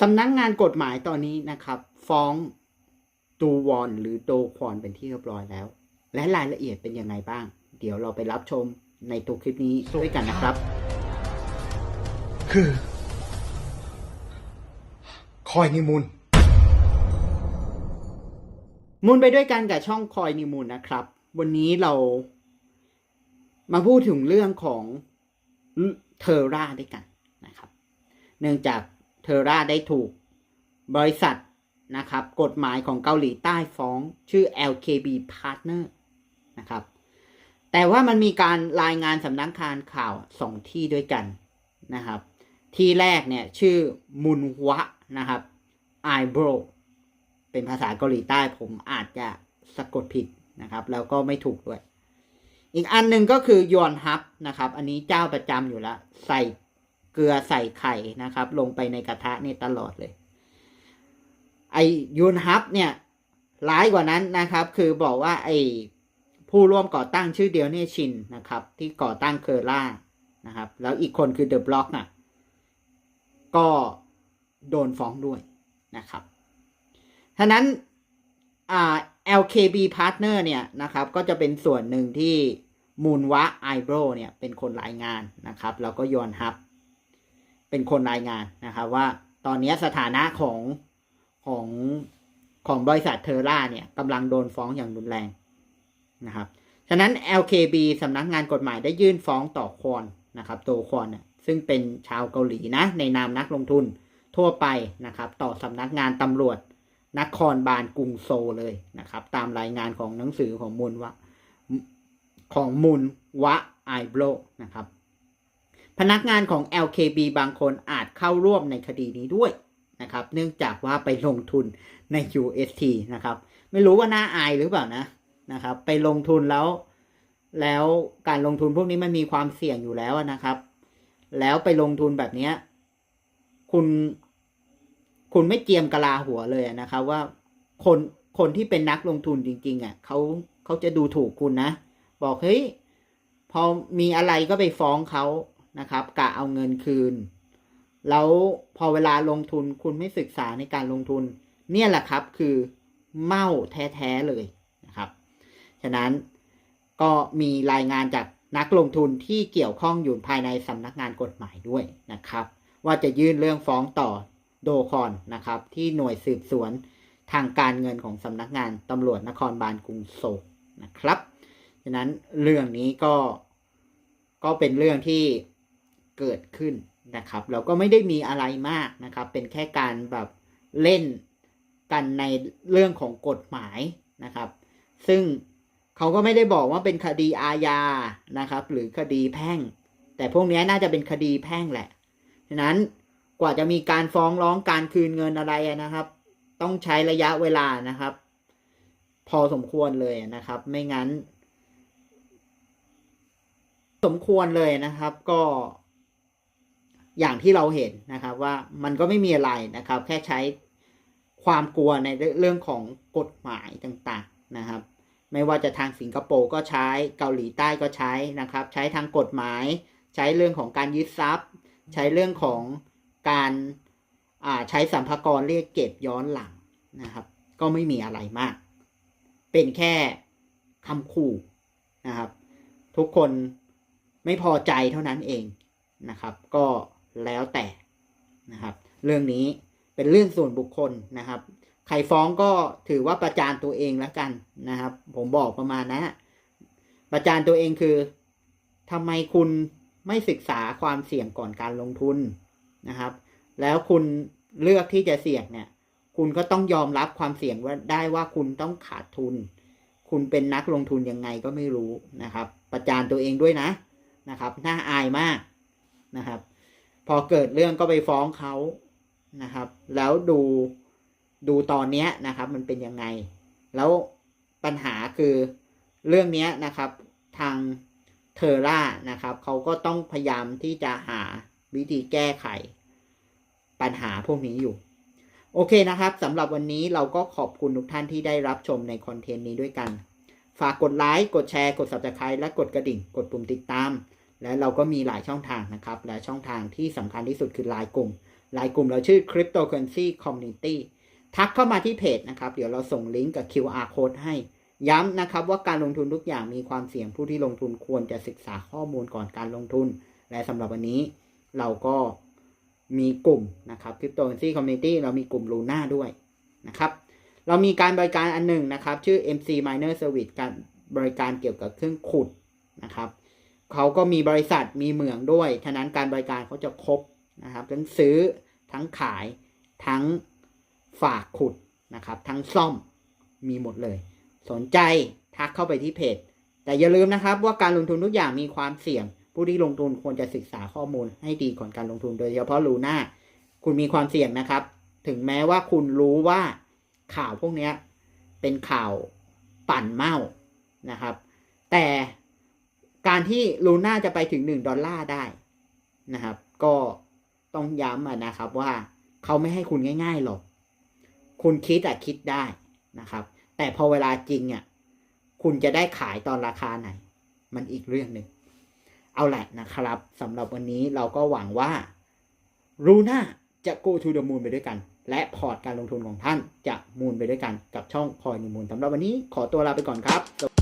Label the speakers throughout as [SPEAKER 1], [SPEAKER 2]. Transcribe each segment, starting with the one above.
[SPEAKER 1] สำนักงานกฎหมายตอนนี้นะครับ ฟ้องดูวอนหรือโดควอนเป็นที่เรียบร้อยแล้ว และรายละเอียดเป็นยังไงบ้าง เดี๋ยวเราไปรับชมในตัวคลิปนี้ด้วยกันนะครับ
[SPEAKER 2] คือ คอยนิมูล
[SPEAKER 1] มูลไปด้วยกันกับช่องคอยนิมูลนะครับ วันนี้เรามาพูดถึงเรื่องของเทอร่าด้วยกันนะครับ เนื่องจาก เทอร่าได้ถูก บริษัทนะครับ กฎหมายของเกาหลีใต้ฟ้องชื่อ LKB Partner นะครับ แต่ว่ามันมีการรายงานสำนักงานข่าวสองที่ด้วยกันนะครับ ที่แรกเนี่ยชื่อมุนวะนะครับไอโบรเป็นภาษาเกาหลีใต้ผมอาจจะสะกดผิดนะครับ แล้วก็ไม่ถูกด้วย อีกอันหนึ่งก็คือยอนฮับนะครับ อันนี้เจ้าประจำอยู่แล้ว ใส่ เกลือใส่ไข่นะครับ ลงไปในกระทะนี่ตลอดเลย ไอยูนฮับเนี่ยร้ายกว่านั้นนะครับ คือบอกว่าไอผู้ร่วมก่อตั้งชื่อเดียวเนี่ยชินนะครับ ที่ก่อตั้งเคอร่านะครับ แล้วอีกคนคือเดอะบล็อกน่ะก็โดนฟ้องด้วยนะครับฉะนั้นอ่า LKB Partner เนี่ยนะครับ ก็จะเป็นส่วนหนึ่งที่มูลวะไอโบรเนี่ยเป็นคนรายงานนะครับ แล้วก็ยอนฮับ เป็นคนรายงานนะครับว่าตอนนี้สถานะของของของบริษัทเทอร่าเนี่ยกำลังโดนฟ้องอย่างรุนแรงนะครับฉะนั้น LKB สำนักงานกฎหมายได้ยื่นฟ้องต่อควอนนะครับโตควอนเนี่ยซึ่งเป็นชาวเกาหลีนะในนามนักลงทุนทั่วไปนะครับ ต่อสำนักงานตำรวจนครบาลกรุงโซเลยนะครับ ตามรายงานของหนังสือของมูลวะของมูลวะไอโบรนะครับ พนักงานของ LKB บางคนอาจเข้าร่วมในคดีนี้ด้วยนะครับ เนื่องจากว่าไปลงทุนใน UST นะครับ ไม่รู้ว่าน่าอายหรือเปล่านะนะครับ ไปลงทุนแล้ว แล้วการลงทุนพวกนี้มันมีความเสี่ยงอยู่แล้วนะครับ แล้วไปลงทุนแบบนี้คุณคุณไม่เจียมกะลาหัวเลยนะครับ ว่าคนคนที่เป็นนักลงทุนจริง ๆอะเขาเขาจะดูถูกคุณนะ บอกเฮ้ยพอมีอะไรก็ไปฟ้องเขา นะครับกะเอาเงินคืน แล้วพอเวลาลงทุนคุณไม่ศึกษาในการลงทุน เนี่ยแหละครับคือเมาแท้ๆเลยนะครับ ฉะนั้นก็มีรายงานจากนักลงทุนที่เกี่ยวข้องอยู่ภายในสำนักงานกฎหมายด้วยนะครับ ว่าจะยื่นเรื่องฟ้องต่อโดคอนนะครับ ที่หน่วยสืบสวนทางการเงินของสำนักงานตำรวจนครบาลกรุงโซลนะครับ ฉะนั้นเรื่องนี้ก็ก็เป็นเรื่องที่ เกิดขึ้นนะครับ เราก็ไม่ได้มีอะไรมากนะครับ เป็นแค่การแบบเล่นกันในเรื่องของกฎหมายนะครับ ซึ่งเขาก็ไม่ได้บอกว่าเป็นคดีอาญานะครับ หรือคดีแพ่ง แต่พวกนี้น่าจะเป็นคดีแพ่งแหละฉะนั้นกว่าจะมีการฟ้องร้องการคืนเงินอะไรนะครับ ต้องใช้ระยะเวลานะครับ พอสมควรเลยนะครับ ไม่งั้น สมควรเลยนะครับ ก็ อย่างที่เราเห็นนะครับว่ามันก็ไม่มีอะไรนะครับ แค่ใช้ความกลัวในเรื่องของกฎหมายต่างๆนะครับ ไม่ว่าจะทางสิงคโปร์ก็ใช้เกาหลีใต้ก็ใช้นะครับ ใช้ทางกฎหมาย ใช้เรื่องของการยึดทรัพย์ ใช้เรื่องของการใช้สัมภาระเรียกเก็บย้อนหลังนะครับ ก็ไม่มีอะไรมาก เป็นแค่คำขู่นะครับ ทุกคนไม่พอใจเท่านั้นเองนะครับ ก็ แล้วแต่นะครับ เรื่องนี้เป็นเรื่องส่วนบุคคลนะครับ ใครฟ้องก็ถือว่าประจานตัวเองแล้วกันนะครับ ผมบอกประมาณนะประจานตัวเองคือทำไมคุณไม่ศึกษาความเสี่ยงก่อนการลงทุนนะครับ แล้วคุณเลือกที่จะเสี่ยงเนี่ย คุณก็ต้องยอมรับความเสี่ยงว่าได้ว่าคุณต้องขาดทุน คุณเป็นนักลงทุนยังไงก็ไม่รู้นะครับ ประจานตัวเองด้วยนะนะครับ น่าอายมากนะครับ พอเกิดเรื่องก็ไปฟ้องเขานะครับ แล้วดูดูตอนเนี้ยนะครับ มันเป็นยังไง แล้วปัญหาคือเรื่องเนี้ยนะครับ ทางเทอร่านะครับเขาก็ต้องพยายามที่จะหาวิธีแก้ไข ปัญหาพวกนี้อยู่ โอเคนะครับสำหรับวันนี้เราก็ขอบคุณทุกท่านที่ได้รับชมในคอนเทนต์นี้ด้วยกัน ฝากกดไลค์กดแชร์ กด subscribe และกดกระดิ่ง กดปุ่มติดตาม และเราก็มีหลายช่องทางนะครับ และช่องทางที่สำคัญที่สุดคือไลน์กลุ่มหลายกลุ่มเราชื่อ Cryptocurrency Community ทักเข้ามาที่เพจนะครับ เดี๋ยวเราส่งลิงก์กับ QR code ให้ ย้ำนะครับว่าการลงทุนทุกอย่างมีความเสี่ยงผู้ที่ลงทุนควรจะศึกษาข้อมูลก่อนการลงทุน และสำหรับวันนี้เราก็มีกลุ่มนะครับ Cryptocurrency Community เรามีกลุ่ม Luna ด้วยนะครับ เรามีการบริการอันหนึ่งนะครับ ชื่อ MC Miner Service การบริการเกี่ยวกับเครื่องขุดนะครับ เขาก็มีบริษัทมีเหมืองด้วยฉะนั้นการบริการเขาจะครบนะครับทั้งซื้อทั้งขายทั้งฝากขุดนะครับ ทั้งซ่อมมีหมดเลย สนใจทักเข้าไปที่เพจ แต่อย่าลืมนะครับว่าการลงทุนทุกอย่างมีความเสี่ยง ผู้ที่ลงทุนควรจะศึกษาข้อมูลให้ดีก่อนการลงทุนโดยเฉพาะลูน่าคุณมีความเสี่ยงนะครับ ถึงแม้ว่าคุณรู้ว่าข่าวพวกนี้เป็นข่าวปั่นเมานะครับ แต่ การที่ลูน่าจะไปถึงหนึ่งดอลลาร์ได้นะครับ ก็ต้องย้ำนะครับว่าเขาไม่ให้คุณง่ายๆหรอก คุณคิดอะคิดได้นะครับ แต่พอเวลาจริงอะคุณจะได้ขายตอนราคาไหน มันอีกเรื่องหนึ่งเอาแหละนะครับสำหรับวันนี้เราก็หวังว่ารูน่าจะ go to the moon ไปด้วยกัน และพอร์ตการลงทุนของท่านจะมูนไปด้วยกันกับช่องคอยนิมูลสำหรับวันนี้ขอตัวลาไปก่อนครับ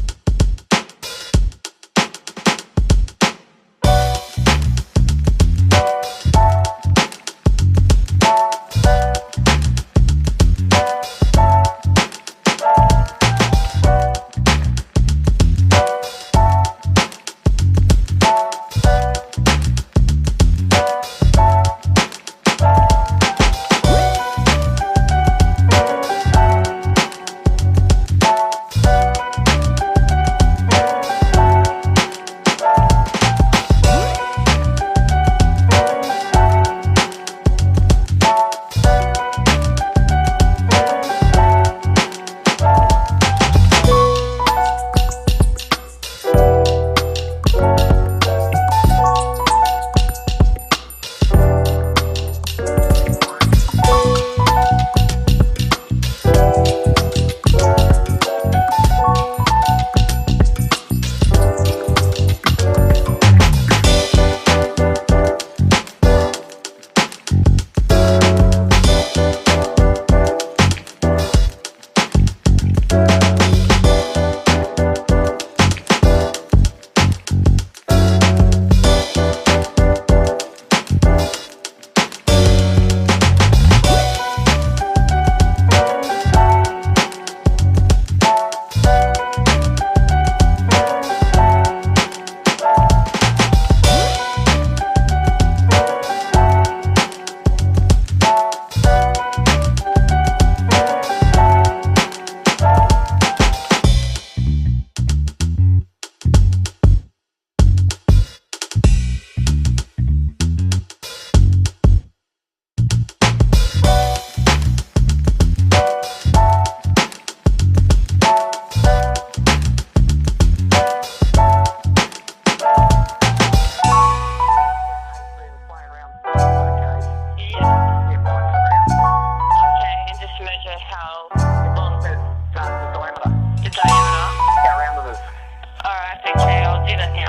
[SPEAKER 1] Didn't